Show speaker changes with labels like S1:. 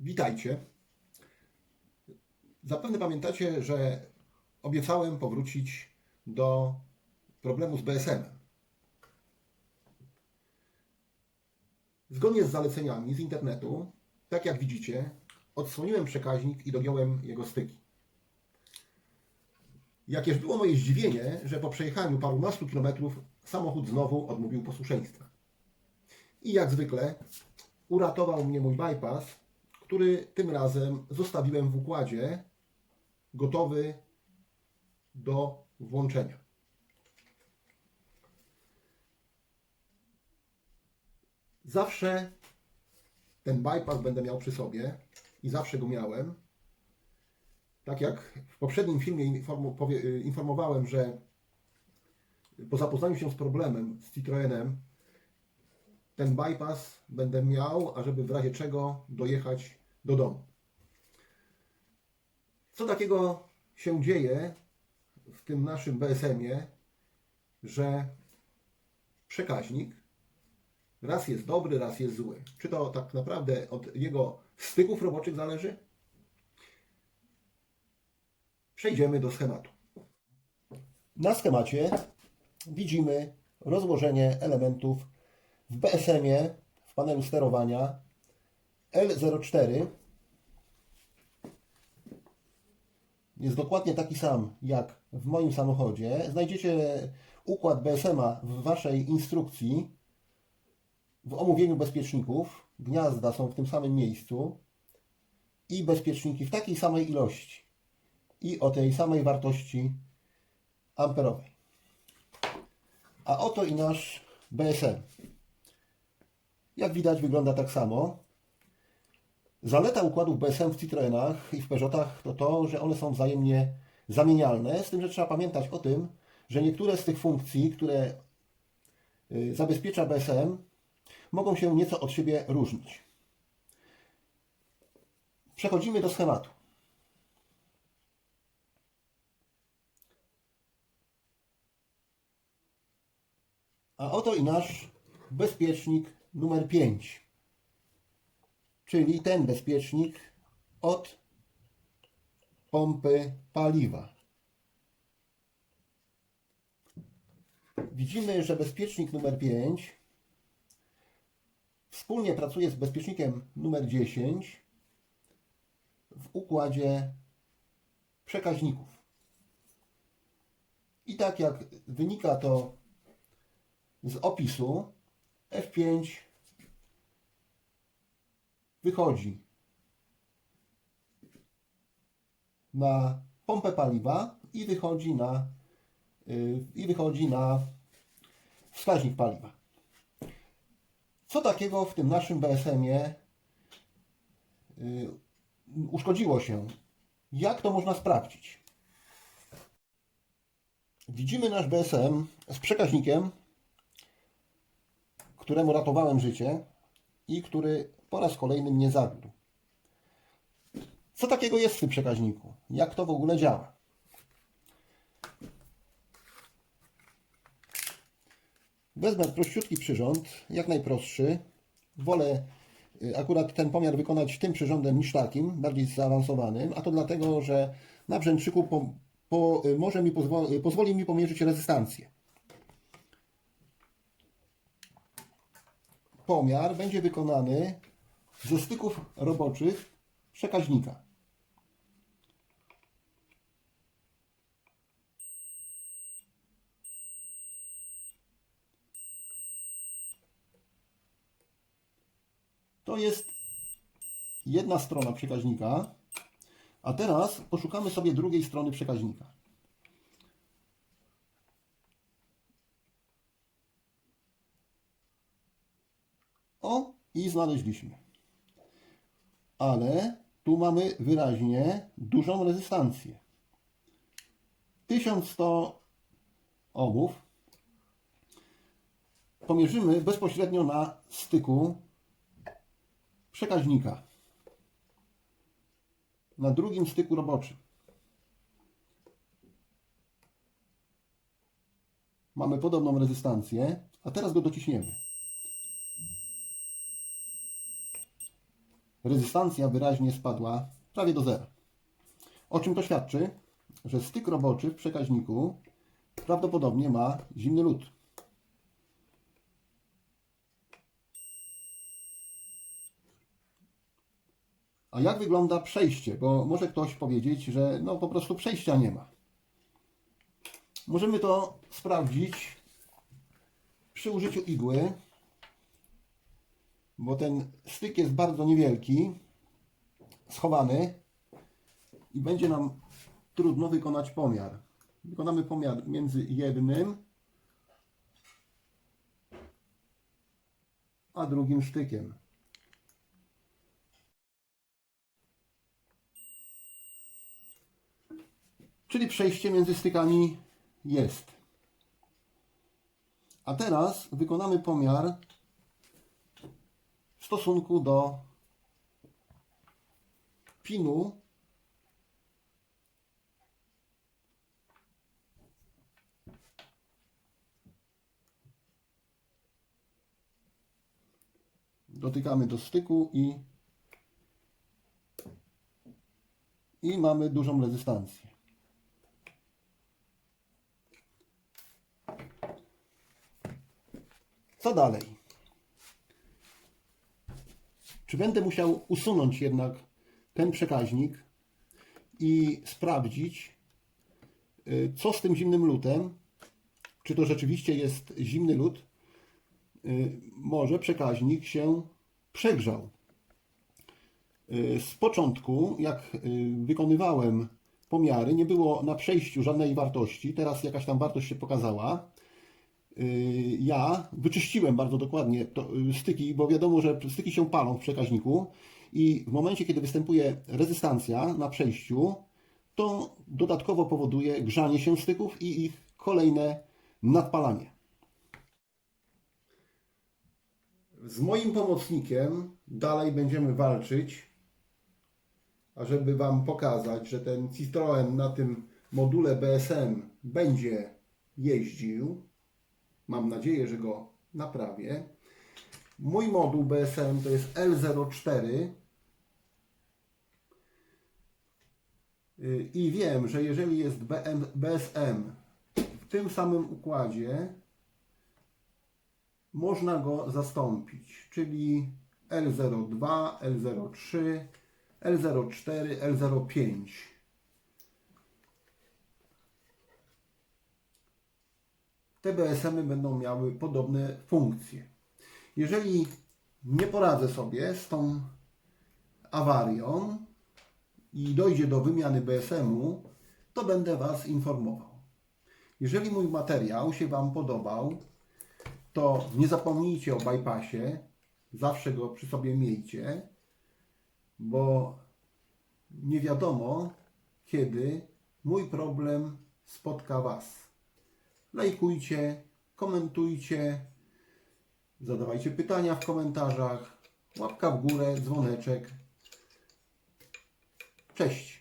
S1: Witajcie. Zapewne pamiętacie, że obiecałem powrócić do problemu z BSM. Zgodnie z zaleceniami z internetu, tak jak widzicie, odsłoniłem przekaźnik i dogiąłem jego styki. Jakież było moje zdziwienie, że po przejechaniu parunastu kilometrów samochód znowu odmówił posłuszeństwa. I jak zwykle uratował mnie mój bypass, który tym razem zostawiłem w układzie, gotowy do włączenia. Zawsze ten bypass będę miał przy sobie i zawsze go miałem. Tak jak w poprzednim filmie powie- informowałem, że po zapoznaniu się z problemem z Citroenem ten bypass będę miał, ażeby w razie czego dojechać do domu. Co takiego się dzieje w tym naszym BSM-ie, że przekaźnik raz jest dobry, raz jest zły? Czy to tak naprawdę od jego styków roboczych zależy? Przejdziemy do schematu. Na schemacie widzimy rozłożenie elementów w BSM-ie w panelu sterowania L04 jest dokładnie taki sam jak w moim samochodzie. Znajdziecie układ BSM-a w Waszej instrukcji w omówieniu bezpieczników. Gniazda są w tym samym miejscu i bezpieczniki w takiej samej ilości i o tej samej wartości amperowej. A oto i nasz BSM. Jak widać wygląda tak samo. Zaleta układów BSM w Citroenach i w Peugeotach to to, że one są wzajemnie zamienialne, z tym, że trzeba pamiętać o tym, że niektóre z tych funkcji, które y, zabezpiecza BSM, mogą się nieco od siebie różnić. Przechodzimy do schematu. A oto i nasz bezpiecznik numer 5, czyli ten bezpiecznik od pompy paliwa. Widzimy, że bezpiecznik numer 5 wspólnie pracuje z bezpiecznikiem numer 10 w układzie przekaźników. I tak jak wynika to z opisu F5 wychodzi na pompę paliwa i wychodzi na, yy, i wychodzi na wskaźnik paliwa. Co takiego w tym naszym BSM-ie yy, uszkodziło się? Jak to można sprawdzić? Widzimy nasz BSM z przekaźnikiem któremu ratowałem życie i który po raz kolejny mnie zawiódł. Co takiego jest w tym przekaźniku? Jak to w ogóle działa? Wezmę prościutki przyrząd, jak najprostszy. Wolę y, akurat ten pomiar wykonać tym przyrządem niż takim, bardziej zaawansowanym, a to dlatego, że na brzęczyku po, po, y, może mi pozwoli, y, pozwoli mi pomierzyć rezystancję. Pomiar będzie wykonany ze styków roboczych przekaźnika. To jest jedna strona przekaźnika, a teraz poszukamy sobie drugiej strony przekaźnika. O, i znaleźliśmy. Ale tu mamy wyraźnie dużą rezystancję. 1100 ohmów pomierzymy bezpośrednio na styku przekaźnika. Na drugim styku roboczym. Mamy podobną rezystancję, a teraz go dociśniemy. Rezystancja wyraźnie spadła prawie do zera. O czym to świadczy? Że styk roboczy w przekaźniku prawdopodobnie ma zimny lód. A jak wygląda przejście? Bo może ktoś powiedzieć, że no po prostu przejścia nie ma. Możemy to sprawdzić przy użyciu igły, bo ten styk jest bardzo niewielki, schowany i będzie nam trudno wykonać pomiar. Wykonamy pomiar między jednym a drugim stykiem. Czyli przejście między stykami jest. A teraz wykonamy pomiar w stosunku do pinu dotykamy do styku i i mamy dużą rezystancję. Co dalej? Czy będę musiał usunąć jednak ten przekaźnik i sprawdzić, y, co z tym zimnym lutem? Czy to rzeczywiście jest zimny lód? Y, Może przekaźnik się przegrzał. Y, Z początku, jak wykonywałem pomiary, nie było na przejściu żadnej wartości. Teraz jakaś tam wartość się pokazała. Y, Ja wyczyściłem bardzo dokładnie to, y, styki, bo wiadomo, że styki się palą w przekaźniku i w momencie, kiedy występuje rezystancja na przejściu, to dodatkowo powoduje grzanie się styków i ich kolejne nadpalanie. Z moim pomocnikiem dalej będziemy walczyć, ażeby Wam pokazać, że ten Citroen na tym module BSM będzie jeździł. Mam nadzieję, że go naprawię. Mój moduł BSM to jest L04 Y, i wiem, że jeżeli jest BM, BSM w tym samym układzie, można go zastąpić, czyli L02, L03, L04, L05. Te BSM-y będą miały podobne funkcje. Jeżeli nie poradzę sobie z tą awarią i dojdzie do wymiany BSM-u, to będę Was informował. Jeżeli mój materiał się Wam podobał, to nie zapomnijcie o bypassie, zawsze go przy sobie miejcie, bo nie wiadomo, kiedy mój problem spotka Was. Lajkujcie, komentujcie, zadawajcie pytania w komentarzach, łapka w górę, dzwoneczek. Cześć!